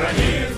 граніт,